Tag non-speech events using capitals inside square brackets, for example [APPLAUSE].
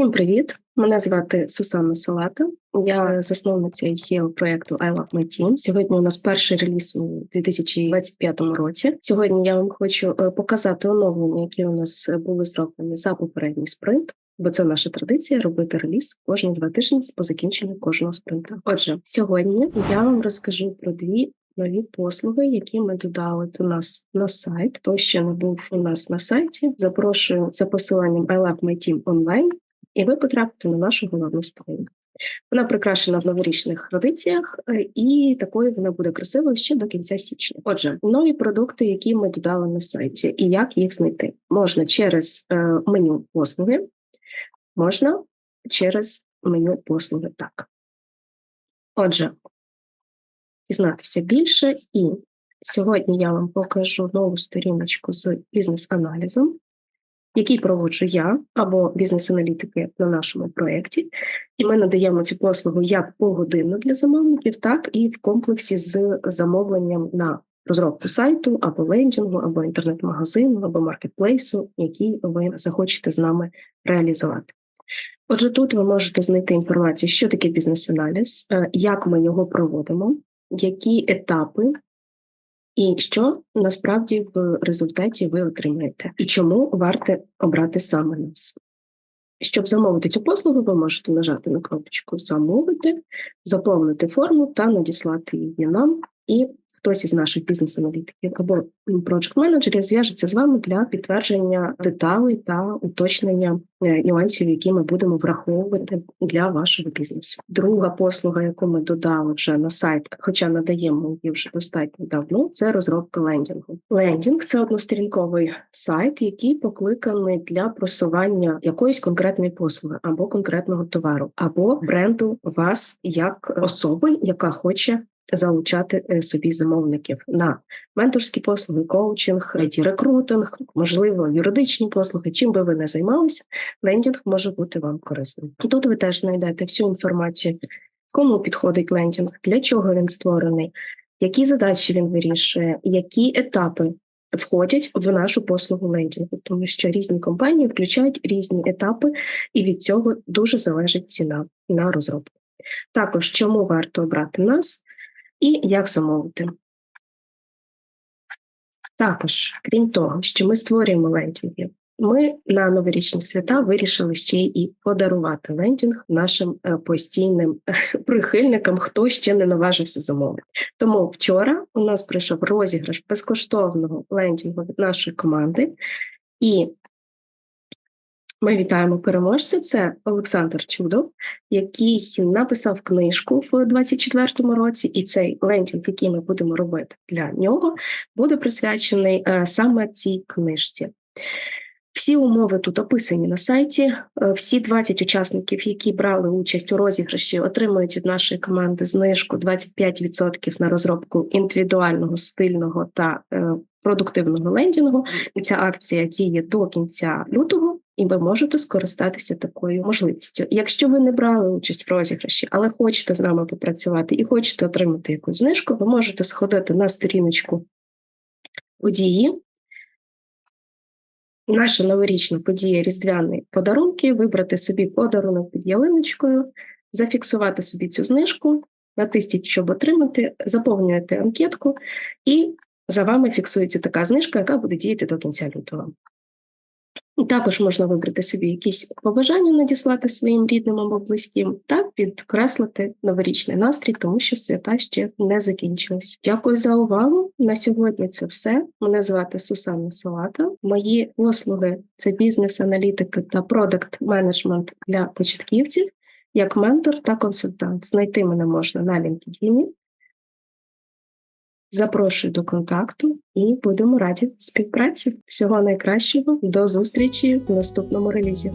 Всім привіт! Мене звати Сусанна Салата. Я засновниця і CEO проекту I Love My Team. Сьогодні у нас перший реліз у 2025 році. Сьогодні я вам хочу е, показати оновлення, які у нас були зроблені за попередній спринт. Бо це наша традиція робити реліз кожні два тижні по закінченню кожного спринта. Отже, сьогодні я вам розкажу про дві нові послуги, які ми додали до нас на сайт. Хто ще не був у нас на сайті, запрошую за посиланням I Love My Team online, і ви потрапите на нашу головну сторінку. Вона прикрашена в новорічних традиціях, е, і такою вона буде красивою ще до кінця січня. Отже, нові продукти, які ми додали на сайті, і як їх знайти, можна через е, меню послуги, можна через меню послуги так. Отже, дізнатися більше, і сьогодні я вам покажу нову сторіночку з бізнес-аналізом, який проводжу я або бізнес-аналітики на нашому проєкті. І ми надаємо цю послугу як погодинно для замовників, так і в комплексі з замовленням на розробку сайту або лендінгу, або інтернет-магазину, або маркетплейсу, який ви захочете з нами реалізувати. Отже, тут ви можете знайти інформацію, що таке бізнес-аналіз, е, як ми його проводимо, які етапи, і що насправді в результаті ви отримаєте, і чому варто обрати саме нас. Щоб замовити цю послугу, ви можете нажати на кнопочку Замовити, заповнити форму та надіслати її нам. І хтось із наших бізнес-аналітиків або проджект-менеджерів зв'яжеться з вами для підтвердження деталей та уточнення е, нюансів, які ми будемо враховувати для вашого бізнесу. Друга послуга, яку ми додали вже на сайт, хоча надаємо її вже достатньо давно, це розробка лендінгу. Лендінг це односторінковий сайт, який покликаний для просування якоїсь конкретної послуги або конкретного товару, або бренду вас як особи, яка хоче залучати е, собі замовників на менторські послуги, коучинг, рекрутинг, можливо, юридичні послуги. Чим би ви не займалися, лендінг може бути вам корисним. Тут ви теж знайдете всю інформацію, кому підходить лендінг, для чого він створений, які задачі він вирішує, які етапи. Входять в нашу послугу лендінгу, тому що різні компанії включають різні етапи, і від цього дуже залежить ціна на розробку. Також чому варто обрати нас? І як замовити. Також, крім того, що ми створюємо лендінги, ми на новорічні свята вирішили ще і подарувати лендінг нашим е, постійним [LAUGHS] прихильникам, хто ще не наважився замовити. Тому вчора у нас прийшов розіграш безкоштовного лендінгу від нашої команди, і ми вітаємо переможця. Це Олександр Чудов, який написав книжку в 24-му році, і цей лендінг, який ми будемо робити для нього, буде присвячений е, саме цій книжці. Всі умови тут описані на сайті. Е, всі 20 учасників, які брали участь у розіграші, отримують від нашої команди знижку 25% на розробку індивідуального, стильного та е, продуктивного лендінгу. Ця акція діє до кінця лютого і ви можете скористатися такою можливістю. Якщо ви не брали участь в розіграші, але хочете з нами попрацювати і хочете отримати якусь знижку, ви можете сходити на сторіночку події. Наша новорічна подія Різдвяний подарунки, вибрати собі подарунок під ялиночкою, зафіксувати собі цю знижку, натисніть, щоб отримати, заповнюєте анкетку, і за вами фіксується така знижка, яка буде діяти до кінця лютого. Також можна вибрати собі якісь побажання, надіслати своїм рідним або близьким, та підкреслити новорічний настрій, тому що свята ще не закінчились. Дякую за увагу. На сьогодні це все. Мене звати Сусанна Салата. Мої послуги це бізнес-аналітика та продакт-менеджмент для початківців, як ментор та консультант. Знайти мене можна на LinkedIn. Запрошую до контакту і будемо раді співпраці. Всього найкращого, до зустрічі в наступному релізі.